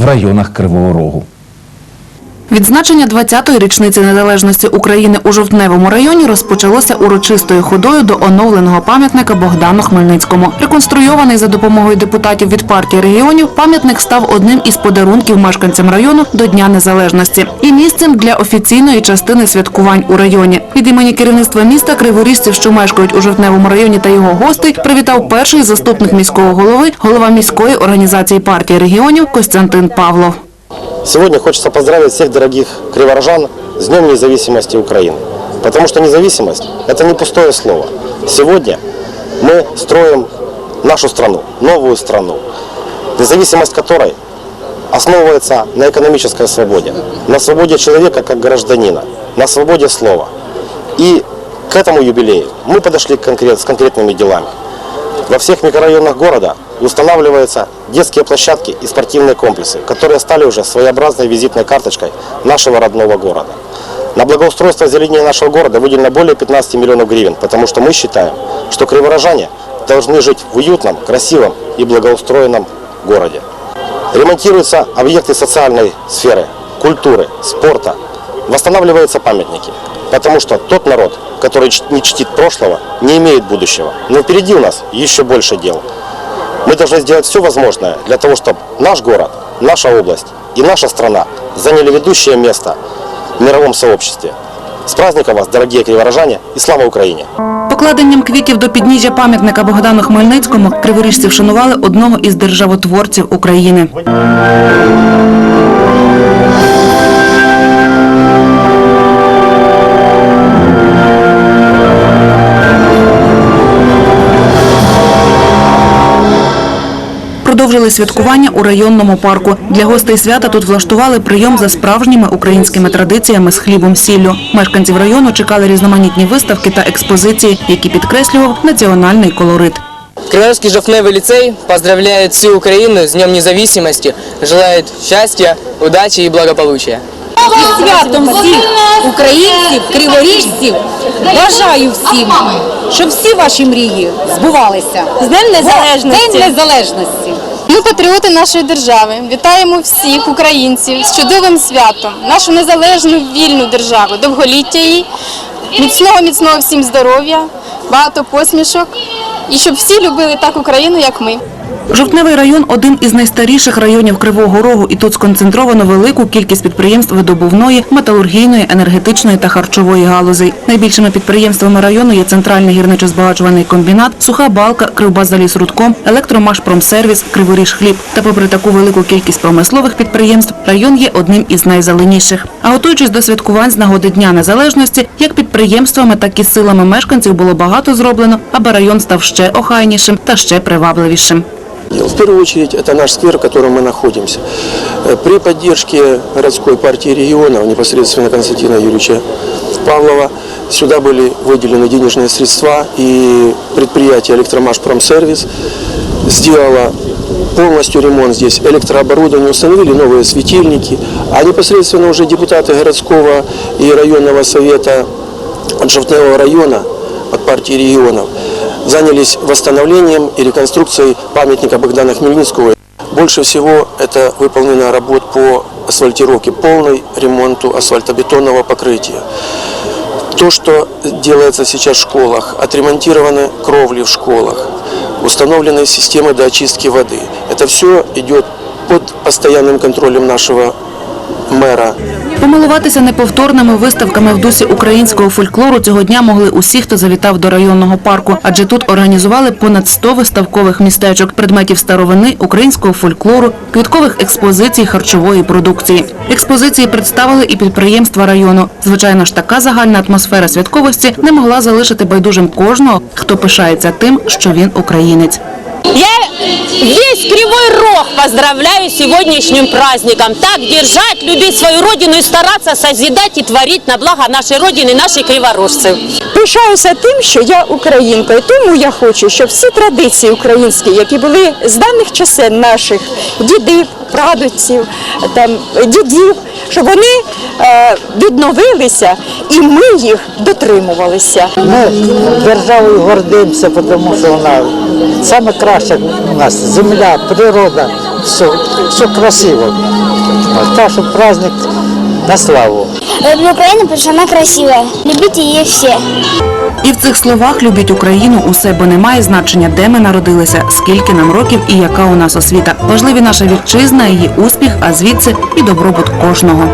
в районах Кривого Рогу. Відзначення 20-ї річниці незалежності України у Жовтневому районі розпочалося урочистою ходою до оновленого пам'ятника Богдану Хмельницькому. Реконструйований за допомогою депутатів від партії регіонів, пам'ятник став одним із подарунків мешканцям району до Дня Незалежності і місцем для офіційної частини святкувань у районі. Від імені керівництва міста криворіжців, що мешкають у Жовтневому районі та його гостей, привітав перший заступник міського голови, голова міської організації партії регіонів Костянтин Павлов. Сегодня хочется поздравить всех дорогих криворожан с Днем независимости Украины. Потому что независимость – это не пустое слово. Сегодня мы строим нашу страну, новую страну, независимость которой основывается на экономической свободе, на свободе человека как гражданина, на свободе слова. И к этому юбилею мы подошли конкрет, с конкретными делами. Во всех микрорайонах города устанавливаются детские площадки и спортивные комплексы, которые стали уже своеобразной визитной карточкой нашего родного города. На благоустройство озеленения нашего города выделено более 15 миллионов гривен, потому что мы считаем, что криворожане должны жить в уютном, красивом и благоустроенном городе. Ремонтируются объекты социальной сферы, культуры, спорта. Восстанавливаются памятники. Потому что тот народ, который не чтит прошлого, не имеет будущего. Но впереди у нас еще больше дел. Мы должны сделать все возможное для того, чтобы наш город, наша область и наша страна заняли ведущее место в мировом сообществе. С праздником вас, дорогие криворожане, и слава Украине! Покладенням квітів до підніжжя пам'ятника Богдану Хмельницькому криворіжці вшанували одного із державотворців України. Продовжили святкування у районному парку. Для гостей свята тут влаштували прийом за справжніми українськими традиціями з хлібом сіллю. Мешканців району чекали різноманітні виставки та експозиції, які підкреслював національний колорит. Кривоновский Жовтневый лицей поздравляет всю Украину с Днем независимости, желает счастья, удачи и благополучия. Зі святом всіх українців, криворіжців бажаю всім, щоб всі ваші мрії збувалися. З Днем Незалежності! День Незалежності! Ми патріоти нашої держави. Вітаємо всіх українців з чудовим святом, нашу незалежну вільну державу, довголіття її, міцного, міцного всім здоров'я, багато посмішок. І щоб всі любили так Україну, як ми. Жовтневий район – один із найстаріших районів Кривого Рогу, і тут сконцентровано велику кількість підприємств видобувної, металургійної, енергетичної та харчової галузей. Найбільшими підприємствами району є центральний гірничо-збагачувальний комбінат, суха балка, Кривбазалісрудком, електромашпромсервіс, Криворіжхліб. Та попри таку велику кількість промислових підприємств, район є одним із найзеленіших. А готуючись до святкувань з нагоди Дня Незалежності, як підприємствами, так і силами мешканців було багато зроблено, аби район став ще охайнішим та ще привабливішим. В первую очередь, это наш сквер, в котором мы находимся. Э, При поддержке городской партии регионов, непосредственно Константина Юрьевича Павлова, сюда были выделены денежные средства, и предприятие «Электромашпромсервис» сделало полностью ремонт здесь электрооборудования, установили новые светильники, а непосредственно уже депутаты городского и районного совета от Жовтневого района, от партии регионов, занялись восстановлением и реконструкцией памятника Богдана Хмельницкого. Больше всего это выполнено работ по асфальтировке, полный ремонту асфальтобетонного покрытия. То, что делается сейчас в школах, отремонтированы кровли в школах, установлены системы до очистки воды. Это все идет под постоянным контролем нашего мэра. Помилуватися неповторними виставками в дусі українського фольклору цього дня могли усі, хто завітав до районного парку, адже тут організували понад 100 виставкових містечок, предметів старовини, українського фольклору, квіткових експозицій харчової продукції. Експозиції представили і підприємства району. Звичайно ж, така загальна атмосфера святковості не могла залишити байдужим кожного, хто пишається тим, що він українець. Я весь Кривой Рог поздравляю с сегодняшним праздником. Так держать, любить свою родину и стараться созидать и творить на благо нашей родины, наших криворожцев. Пишаюся тим, що я українка, і тому я хочу, щоб всі традиції українські, які були з давних часів наших дідів, прадідців, там, дідів, щоб вони е, відновилися і ми їх дотримувалися. Ми державою гордимося, тому що вона саме краща у нас земля, природа, все, все красиво. Так что праздник на славу. Люблю Украину, потому Любіть її всі. Любите ее все. І в цих словах любіть Україну усе, бо немає значення, де ми народилися, скільки нам років і яка у нас освіта. Важливі наша вітчизна, її успіх, а звідси і добробут кожного.